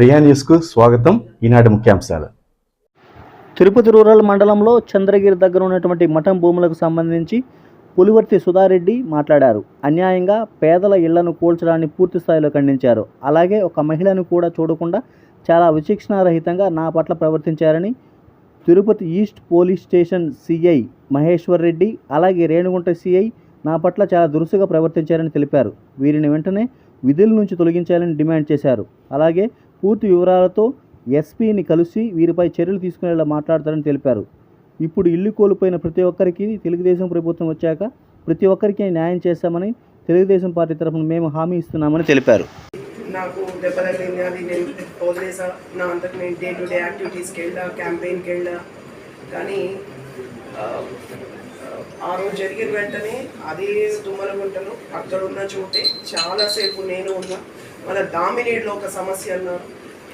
ప్రియా న్యూస్కు స్వాగతం. ఈనాటి ముఖ్యాంశాలు. తిరుపతి రూరల్ మండలంలో చంద్రగిరి దగ్గర ఉన్నటువంటి మఠం భూములకు సంబంధించి పులివర్తి సుధారెడ్డి మాట్లాడారు. అన్యాయంగా పేదల ఇళ్ళను కూల్చడాన్ని పూర్తి స్థాయిలో ఖండించారు. అలాగే ఒక మహిళను కూడా చూడకుండా చాలా విచక్షణారహితంగా నా పట్ల ప్రవర్తించారని Tirupati east police station CI Maheshwar Reddy అలాగే రేణుగుంట సిఐ నా పట్ల చాలా దురుసుగా ప్రవర్తించారని తెలిపారు. వీరిని వెంటనే విధుల నుంచి తొలగించాలని డిమాండ్ చేశారు. అలాగే పూర్తి వివరాలతో ఎస్పీని కలిసి వీరిపై చర్యలు తీసుకునేలా మాట్లాడతారని తెలిపారు. ఇప్పుడు ఇల్లు కోల్పోయిన ప్రతి ఒక్కరికి తెలుగుదేశం ప్రభుత్వం వచ్చాక ప్రతి ఒక్కరికి న్యాయం చేస్తామని తెలుగుదేశం పార్టీ తరఫున మేము హామీ ఇస్తున్నామని తెలిపారు. నాకు దెబ్బ తగిలింది అది నేను వదిలేసా నా అంతకు నేను డే టు డే యాక్టివిటీస్కి వెళ్ళా క్యాంపెయిన్కి వెళ్ళా కానీ ఆ, రోజు జరిగిన వెంటనే అదే తుమ్మలగుంటలో అక్కడ ఉన్న చోటే చాలాసేపు నేను ఉన్నా. మన దామినేడ్లో ఒక సమస్య అన్నారు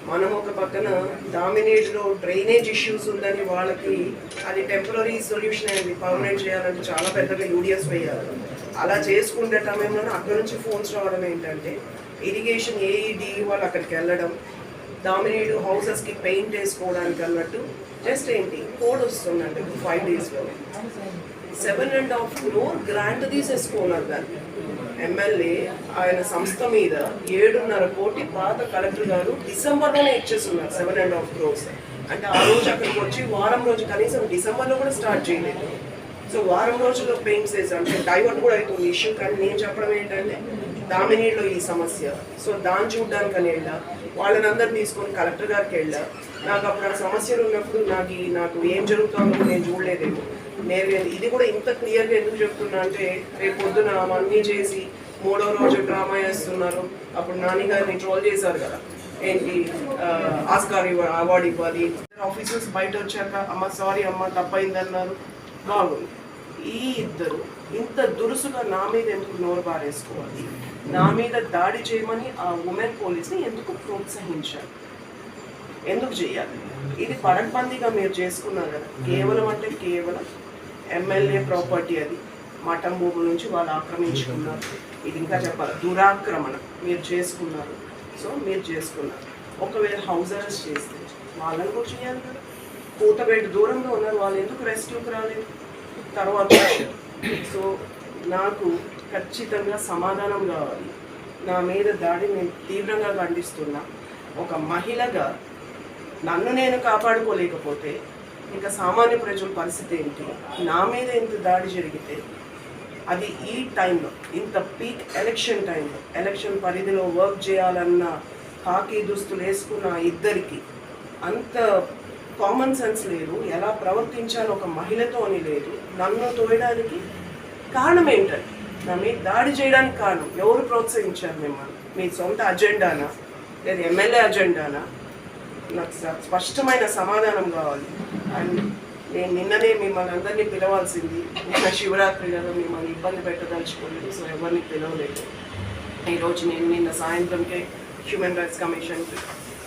మనం ఒక పక్కన దామినేడ్లో డ్రైనేజ్ ఇష్యూస్ ఉందని వాళ్ళకి అది టెంపరీ సొల్యూషన్ అనేది పర్మనెంట్ చేయాలంటే చాలా పెద్దగా యూడిఎస్ వేయాలి. అలా చేసుకుంటే టైంలో అక్కడ నుంచి ఫోన్స్ రావడం ఏంటంటే ఇరిగేషన్ ఏఈడి వాళ్ళు అక్కడికి వెళ్ళడం దామినేడ్ హౌసెస్కి పెయింట్ వేసుకోవడానికి అన్నట్టు జస్ట్ ఏంటి కోడ్ వస్తుందండి ఫైవ్ డేస్లో seven and half crore grant తీసేసుకున్నారు దాన్ని ఎమ్మెల్యే ఆయన సంస్థ మీద ఏడున్నర కోటి పాత కలెక్టర్ గారు డిసెంబర్లోనే ఇచ్చేస్తున్నారు సెవెన్ అండ్ హాఫ్ క్రోర్స్. అంటే ఆ రోజు అక్కడికి వచ్చి వారం రోజు కనీసం డిసెంబర్లో కూడా స్టార్ట్ చేయలేదు. సో వారం రోజుల్లో పెయింట్స్ వేసాం అంటే డైవర్ట్ కూడా అవుతుంది. ఇష్యూ కానీ నేను చెప్పడం ఏంటంటే దామినీలో ఈ సమస్య. సో దాన్ని చూడడానికి అని వెళ్ళా వాళ్ళని అందరు తీసుకొని కలెక్టర్ గారికి వెళ్ళా నాకు అప్పుడు ఆ సమస్యలు ఉన్నప్పుడు నాకు ఈ- నాకు ఏం జరుగుతుందో నేను చూడలేదేమో. నేను ఇది కూడా ఇంత క్లియర్గా ఎందుకు చెప్తున్నా అంటే రేపు పొద్దున అవన్నీ చేసి మూడో రోజు డ్రామా చేస్తున్నారు అప్పుడు నాన్నగారిని ట్రోల్ చేశారు కదా. ఏంటి ఆస్కార్ ఇవ్వ అవార్డు ఇవ్వాలి. ఆఫీసర్స్ బయట వచ్చాక అమ్మ సారీ అమ్మ తప్పైందన్నారు. బాగుంది ఈ ఇద్దరు ఇంత దురుసుగా నా మీద ఎందుకు నోరు పారేసుకోవాలి? నా మీద దాడి చేయమని ఆ ఉమెన్ పోలీస్ని ఎందుకు ప్రోత్సహించారు? ఎందుకు చేయాలి? ఇది పడకబందీగా మీరు చేసుకున్నారు కదా. కేవలం అంటే కేవలం ఎమ్మెల్యే ప్రాపర్టీ అది. మఠం భూముల నుంచి వాళ్ళు ఆక్రమించుకున్నారు. ఇది ఇంకా చెప్పాలి. దురాక్రమణ. మీరు చేసుకున్నారు. సో మీరు చేసుకున్నారు. ఒకవేళ హౌస్ అరెస్ట్ చేస్తే వాళ్ళని కూడా చేయాలి కదా. కూతబెట్టి దూరంలో ఉన్నారు. వాళ్ళు ఎందుకు రెస్క్యూకి రాలేదు? తర్వాత సో నాకు ఖచ్చితంగా సమాధానం కావాలి. నా మీద దాడి నేను తీవ్రంగా ఖండిస్తున్నా. ఒక మహిళగా నన్ను నేను కాపాడుకోలేకపోతే ఇంకా సామాన్య ప్రజల పరిస్థితి ఏంటి? నా మీద ఇంత దాడి జరిగితే అది ఈ టైంలో ఇంత పీక్ ఎలక్షన్ టైంలో ఎలక్షన్ పరిధిలో వర్క్ చేయాలన్న హాకీ దుస్తులు వేసుకున్న ఇద్దరికి అంత కామన్ సెన్స్ లేదు. ఎలా ప్రవర్తించాలో ఒక మహిళతో అని లేదు. నన్ను తోయడానికి కారణం ఏంటంటే నా మీద దాడి చేయడానికి కారణం ఎవరు ప్రోత్సహించారు మిమ్మల్ని? మీ సొంత అజెండానా? లేదా ఎమ్మెల్యే అజెండానా? నాకు స- స్పష్టమైన సమాధానం కావాలి. అండ్ నేను నిన్ననే మిమ్మల్ని అందరినీ పిలవాల్సింది నిన్న శివరాత్రి కదా మిమ్మల్ని ఇబ్బంది పెట్టదలుచుకోలేదు సో ఎవరిని పిలవలేదు. ఈరోజు నేను నిన్న సాయంత్రంకే హ్యూమన్ రైట్స్ కమిషన్కి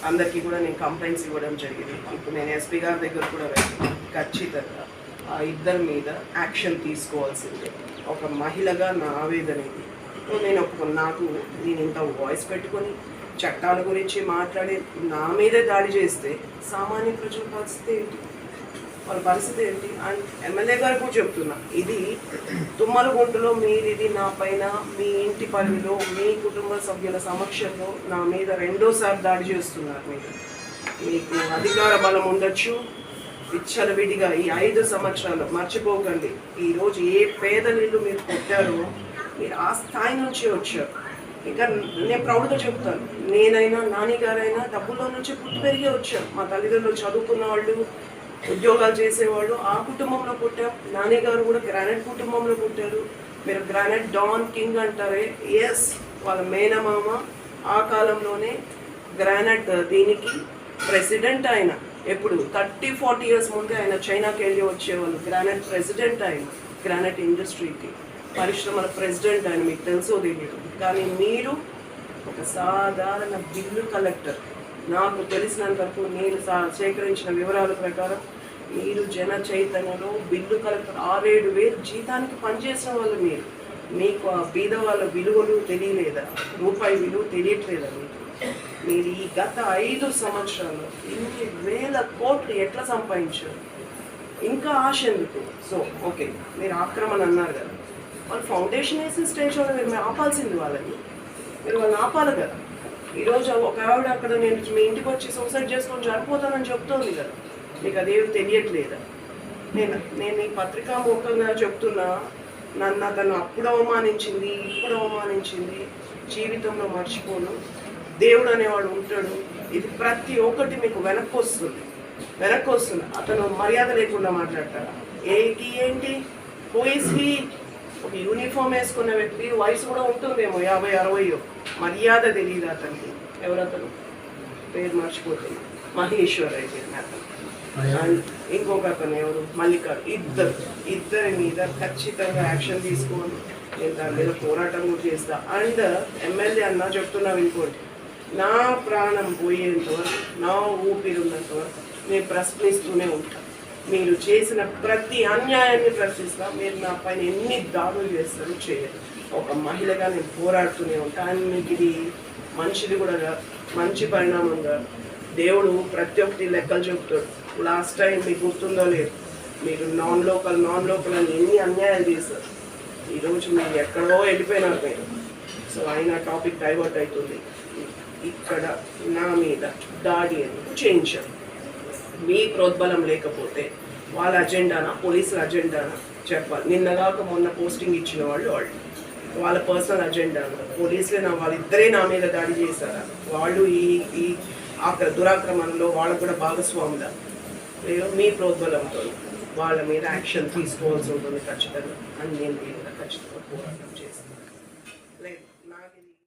అందరికీ కూడా నేను కంప్లైంట్స్ ఇవ్వడం జరిగింది. ఇప్పుడు నేను ఎస్పీ గారి దగ్గర కూడా వెళ్ళాను. ఖచ్చితంగా. ఇద్దరి మీద యాక్షన్ తీసుకోవాల్సిందే. ఒక మహిళగా నా ఆవేదన ఇది సో నేను ఒక నాకు నేను ఇంత వాయిస్ పెట్టుకొని చట్టాల గురించి మాట్లాడి నా మీదే దాడి చేస్తే సామాన్య ప్రజల పరిస్థితి ఏంటి? వాళ్ళ పరిస్థితి ఏంటి? అండ్ ఎమ్మెల్యే గారు కూడా చెప్తున్నా ఇది తుమ్మలగుంటలో మీరు ఇది నా పైన మీ ఇంటి పనిలో మీ కుటుంబ సభ్యుల సమక్షంలో నా మీద రెండోసారి దాడి చేస్తున్నారు మీరు. మీకు అధికార బలం ఉండొచ్చు విచ్చలవిడిగా ఈ ఐదు సంవత్సరాలు మర్చిపోకండి. ఈరోజు ఏ పేద నీళ్ళు మీరు కొట్టారో మీరు ఆ స్థాయి నుంచి వచ్చారు. ఇంకా నేను ప్రౌడ్గా చెప్తాను. నేనైనా నాని గారైనా డబ్బుల్లో నుంచి పుట్టి పెరిగి వచ్చాను మా తల్లిదండ్రులు చదువుకున్న వాళ్ళు ఉద్యోగాలు చేసేవాళ్ళు ఆ కుటుంబంలో పుట్టాం. నాన్నగారు కూడా గ్రానైట్ కుటుంబంలో పుట్టారు. మీరు గ్రానైట్ డాన్ కింగ్ అంటారే. ఎస్ వాళ్ళ మేనమామ ఆ కాలంలోనే గ్రానైట్ దీనికి ప్రెసిడెంట్ ఆయన. ఎప్పుడు? థర్టీ ఫార్టీ ఇయర్స్ ముందే ఆయన చైనాకి వెళ్ళి వచ్చేవాళ్ళు. గ్రానైట్ ప్రెసిడెంట్ ఆయన గ్రానైట్ ఇండస్ట్రీకి. పరిశ్రమల ప్రెసిడెంట్ ఆయన మీకు తెలుసో తెలియదు కానీ మీరు ఒక సాధారణ బిల్లు కలెక్టర్. నాకు తెలిసినంత వరకు నేను సా- సేకరించిన వివరాల ప్రకారం మీరు జన చైతన్యలో బిల్లు కలెక్టర్ ఆరేడు వేలు జీతానికి పనిచేసిన వాళ్ళు మీరు. మీకు ఆ బీద వాళ్ళ విలువలు తెలియలేదా? రూపాయి విలువ తెలియట్లేదా మీకు? మీరు ఈ గత ఐదు సంవత్సరాలు ఇన్ని వేల కోట్లు ఎట్లా సంపాదించారు? ఇంకా ఆశ ఎందుకు? సో ఓకే మీరు ఆక్రమణ అన్నారు కదా. వాళ్ళు ఫౌండేషన్ వేసిన స్టేజ్లో మీరు ఆపాల్సింది వాళ్ళని. మీరు వాళ్ళని ఆపాలి కదా. ఈరోజు ఒక ఆవిడ అక్కడ నేను మీ ఇంటికి వచ్చి సూసైడ్ చేసుకొని చనిపోతానని చెప్తోంది కదా. మీకు అదేమి తెలియట్లేదా? నేను నేను ఈ పత్రికా ముఖంగా చెప్తున్నా నన్ను అతను అప్పుడు అవమానించింది ఇప్పుడు అవమానించింది జీవితంలో మర్చిపోను. దేవుడు అనేవాడు ఉంటాడు. ఇది ప్రతి ఒక్కటి మీకు వెనక్కి వస్తుంది వెనక్కి వస్తుంది అతను మర్యాద లేకుండా మాట్లాడతారా ఏంటి ఏంటి? పోయిసి ఒక యూనిఫామ్ వేసుకున్న వ్యక్తి. వయసు కూడా ఉంటుందేమో యాభై అరవయో మర్యాద తెలియదు అతనికి. ఎవరతను? పేరు మర్చిపోతున్నా. మహేశ్వర్ అయితే అతను. అండ్ ఇంకొక అతను ఎవరు? మల్లిక ఇద్దరు. ఇద్దరి మీద ఖచ్చితంగా యాక్షన్ తీసుకోవాలి నేను దాని మీద పోరాటం కూడా చేస్తా. అండ్ ఎమ్మెల్యే అన్న చెప్తున్నా ఇంకోటి నా ప్రాణం పోయేంత వరకు నా ఊపిరి ఉన్నంత వరకు నేను ప్రశ్నిస్తూనే ఉంటాను మీరు చేసిన ప్రతి అన్యాయాన్ని ప్రశ్నిస్తా మీరు నా పైన ఎన్ని దాడులు చేస్తారు చేయాలి ఒక మహిళగా నేను పోరాడుతూనే ఉంటాను అండ్ మీకు ఇది మనిషిది కూడా మంచి పరిణామంగా దేవుడు ప్రతి ఒక్కటి లెక్కలు చెబుతాడు. లాస్ట్ టైం మీకు గుర్తుందో లేదు మీరు నాన్ లోకల్ నాన్ లోకల్ అని ఎన్ని అన్యాయాలు చేస్తారు ఈరోజు మీరు ఎక్కడో వెళ్ళిపోయినారు మీరు. సో అయినా టాపిక్ డైవర్ట్ అవుతుంది. ఇక్కడ నా మీద దాడి ఎందుకు చేయించారు? మీ ప్రోద్బలం లేకపోతే వాళ్ళ అజెండానా? పోలీసుల అజెండానా? చెప్పాలి. నిన్నగాక మొన్న పోస్టింగ్ ఇచ్చిన వాళ్ళు వాళ్ళు. వాళ్ళ పర్సనల్ అజెండానా పోలీసులే నా వాళ్ళిద్దరే నా మీద దాడి చేశారా? వాళ్ళు ఈ ఈ ఆక్ర దురాక్రమణలో వాళ్ళు కూడా భాగస్వాముల? లేదు మీ ప్రోద్బలంతో వాళ్ళ మీద యాక్షన్ తీసుకోవాల్సి ఉంటుంది ఖచ్చితంగా. అని నేను మీద ఖచ్చితంగా పోరాటం చేస్తాను. లేదు.